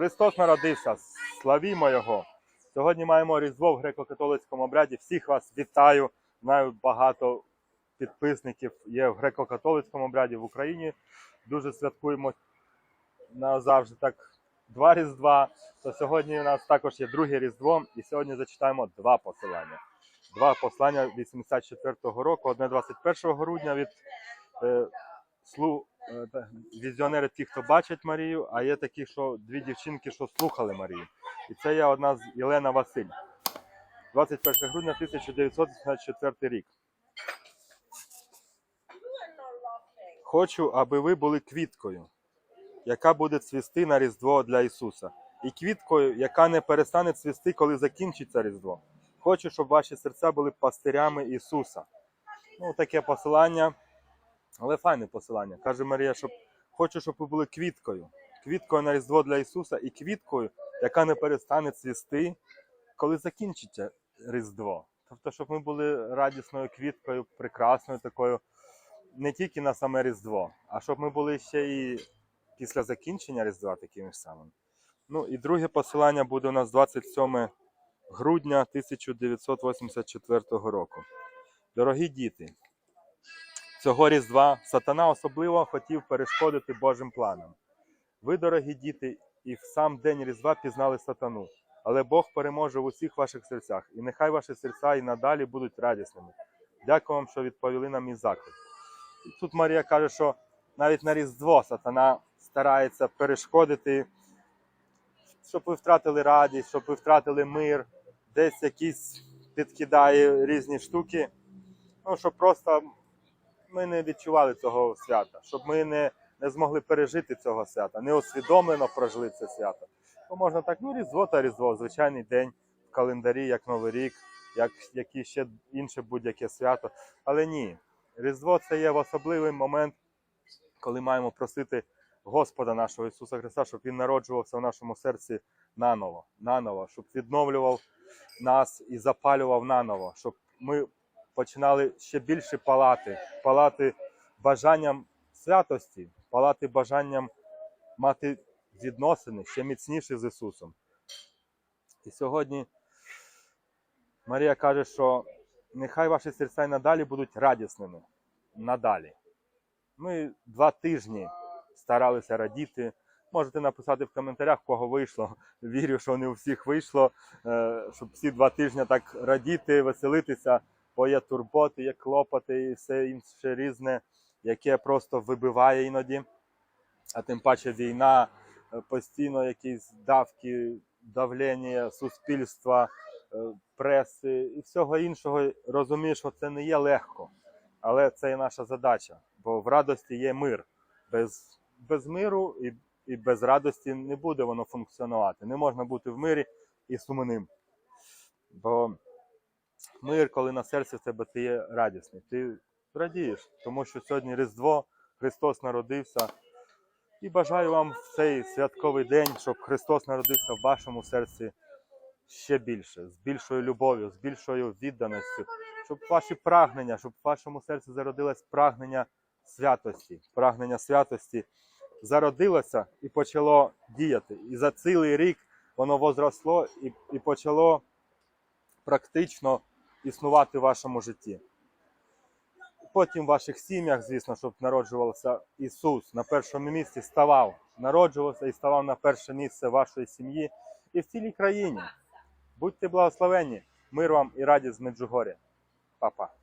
Христос народився, славімо Його. Сьогодні маємо Різдво в греко-католицькому обряді. Всіх вас вітаю. Знаю, багато підписників є в греко-католицькому обряді в Україні. Дуже святкуємо назавжди так два Різдва. То сьогодні у нас також є друге Різдво, і сьогодні зачитаємо два посилання. Два послання 84-го року, одне 21 грудня від е, слу, візіонери ті, хто бачать Марію, а є такі, що дві дівчинки, що слухали Марію. І це є одна з Єлена Василь. 21 грудня 1984 рік. Хочу, аби ви були квіткою, яка буде цвісти на Різдво для Ісуса, і квіткою, яка не перестане цвісти, коли закінчиться Різдво. Хочу, щоб ваші серця були пастирями Ісуса. Ну, таке посилання, але файне посилання. Каже Марія, щоб хочу, щоб ви були квіткою. Квіткою на Різдво для Ісуса і квіткою, яка не перестане цвісти, коли закінчиться Різдво. Тобто, щоб ми були радісною квіткою, прекрасною такою, не тільки на саме Різдво, а щоб ми були ще і після закінчення Різдва такими ж самими. Ну і друге посилання буде у нас 27 грудня 1984 року. Дорогі діти, цього Різдва сатана особливо хотів перешкодити Божим планам. Ви, дорогі діти, і в сам день Різдва пізнали сатану, але Бог переможе в усіх ваших серцях, і нехай ваші серця і надалі будуть радісними. Дякую вам, що відповіли на мій заклик. Тут Марія каже, що навіть на Різдво сатана старається перешкодити, щоб ви втратили радість, щоб ви втратили мир, десь якісь підкидає різні штуки. Ну, щоб просто ми не відчували цього свята, щоб ми не, не змогли пережити цього свята, не усвідомлено прожили це свято. То можна так, ну, Різдво та Різдво, звичайний день в календарі, як Новий рік, як які ще інше будь-яке свято. Але ні, Різдво це є в особливий момент, коли маємо просити Господа нашого Ісуса Христа, щоб Він народжувався в нашому серці наново, наново, щоб відновлював нас і запалював наново, щоб ми починали ще більше палати, палати бажанням святості, палати бажанням мати відносини ще міцніші з Ісусом. І сьогодні Марія каже, що нехай ваші серця й надалі будуть радісними. Надалі. Ми два тижні старалися радіти. Можете написати в коментарях, кого вийшло. Вірю, що не у всіх вийшло, е, щоб всі два тижні так радіти, веселитися, бо є турботи, є клопоти і все інше різне, яке просто вибиває іноді. А тим паче війна, е, постійно якісь давки, давлення суспільства, е, преси і всього іншого. Розумію, що це не є легко, але це і наша задача, бо в радості є мир. Без, без миру і, і без радості не буде воно функціонувати. Не можна бути в мирі і сумним. Бо мир, коли на серці в тебе ти є радісний, ти радієш, тому що сьогодні Різдво, Христос народився. І бажаю вам в цей святковий день, щоб Христос народився в вашому серці ще більше, з більшою любов'ю, з більшою відданістю, щоб ваші прагнення, щоб в вашому серці зародилось прагнення святості, прагнення святості зародилося і почало діяти. І за цілий рік воно возросло і, і почало практично існувати в вашому житті. Потім в ваших сім'ях, звісно, щоб народжувався Ісус на першому місці ставав, народжувався і ставав на перше місце вашої сім'ї і в цілій країні. Будьте благословені, мир вам і радість з Меджугоря. Па-па.